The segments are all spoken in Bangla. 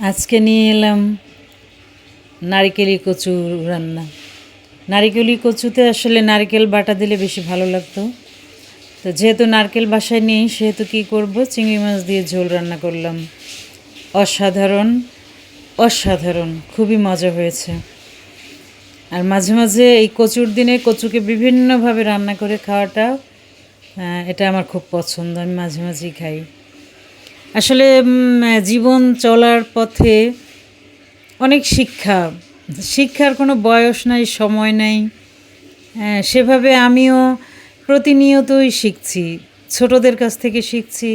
আজকে নিয়ে এলাম নারিকেলি কচু রান্না। নারিকেলি কচুতে আসলে নারকেল বাটা দিলে বেশি ভালো লাগতো। তো যেহেতু নারকেল বাসায় নেই, সেহেতু কী করব? চিংড়ি মাছ দিয়ে ঝোল রান্না করলাম। অসাধারণ অসাধারণ, খুবই মজা হয়েছে। আর মাঝে মাঝে এই কচুর দিনে কচুকে বিভিন্নভাবে রান্না করে খাওয়াটা এটা আমার খুব পছন্দ, আমি মাঝে মাঝেই খাই। আসলে জীবন চলার পথে অনেক শিক্ষা। শিক্ষার কোনো বয়স নাই, সময় নাই। সেভাবে আমিও প্রতিনিয়তই শিখছি। ছোটদের কাছ থেকে শিখছি,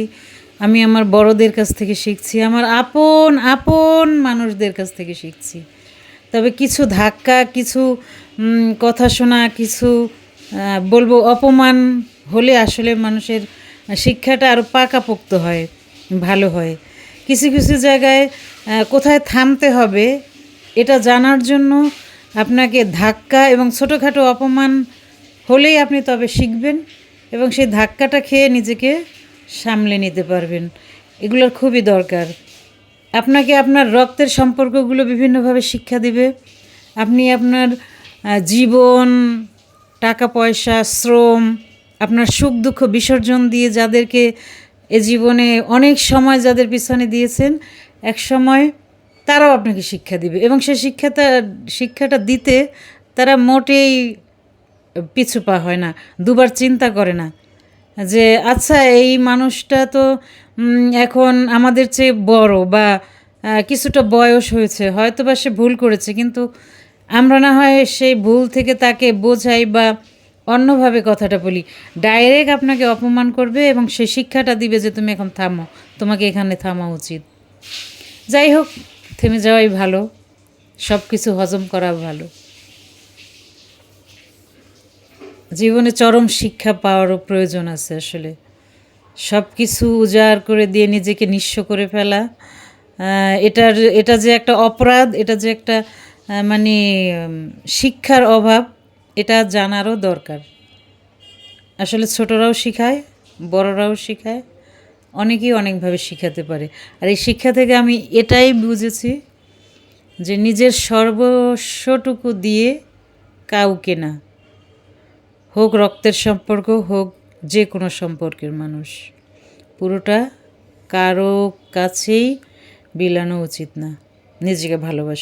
আমি আমার বড়দের কাছ থেকে শিখছি, আমার আপন আপন মানুষদের কাছ থেকে শিখছি। তবে কিছু ধাক্কা, কিছু কথা শোনা, কিছু বলব অপমান হলে আসলে মানুষের শিক্ষাটা আরও পাকাপোক্ত হয়। ভালো হয়। কিছু কিছু জায়গায় কোথায় থামতে হবে এটা জানার জন্য আপনাকে ধাক্কা এবং ছোটোখাটো অপমান হলেই আপনি তবে শিখবেন এবং সেই ধাক্কাটা খেয়ে নিজেকে সামলে নিতে পারবেন। এগুলোর খুবই দরকার। আপনাকে আপনার রক্তের সম্পর্কগুলো বিভিন্নভাবে শিক্ষা দিবে। আপনি আপনার জীবন টাকা পয়সা শ্রম, আপনার সুখ দুঃখ বিসর্জন দিয়ে যাদেরকে এ জীবনে অনেক সময় যাদের পিছনে দিয়েছেন, এক সময় তারাও আপনাকে শিক্ষা দিবে এবং সে শিক্ষাটা শিক্ষাটা দিতে তারা মোটেই পিছু পা হয় না, দুবার চিন্তা করে না যে আচ্ছা এই মানুষটা তো এখন আমাদের চেয়ে বড় বা কিছুটা বয়স হয়েছে হয়তো বা সে ভুল করেছে, কিন্তু আমরা না হয় সেই ভুল থেকে তাকে বোঝাই বা অন্যভাবে কথাটা বলি। ডাইরেক্ট আপনাকে অপমান করবে এবং সে শিক্ষাটা দিবে যে তুমি এখন থামো। তোমাকে এখানে থামা উচিত। যাই হোক, থেমে যাওয়াই ভালো। সব কিছু হজম করা ভালো। জীবনে চরম শিক্ষা পাওয়ারও প্রয়োজন আছে আসলে। সব কিছু উজাড় করে দিয়ে নিজেকে নিঃস্ব করে ফেলা এটার, এটা যে একটা অপরাধ, এটা যে একটা মানে শিক্ষার অভাব এটা জানারও দরকার। আসলে ছোটরাও শেখায়, বড়রাও শেখায়, অনেকেই অনেকভাবে শিখাতে পারে। আর এই শিক্ষা থেকে আমি এটাই বুঝেছি যে নিজের সর্বস্বটুকু দিয়ে কাউকে না। হোক রক্তের সম্পর্ক, হোক যে কোনো সম্পর্কের মানুষ। পুরোটা কারও কাছেই বিলানো উচিত না। নিজেকে ভালোবাসো।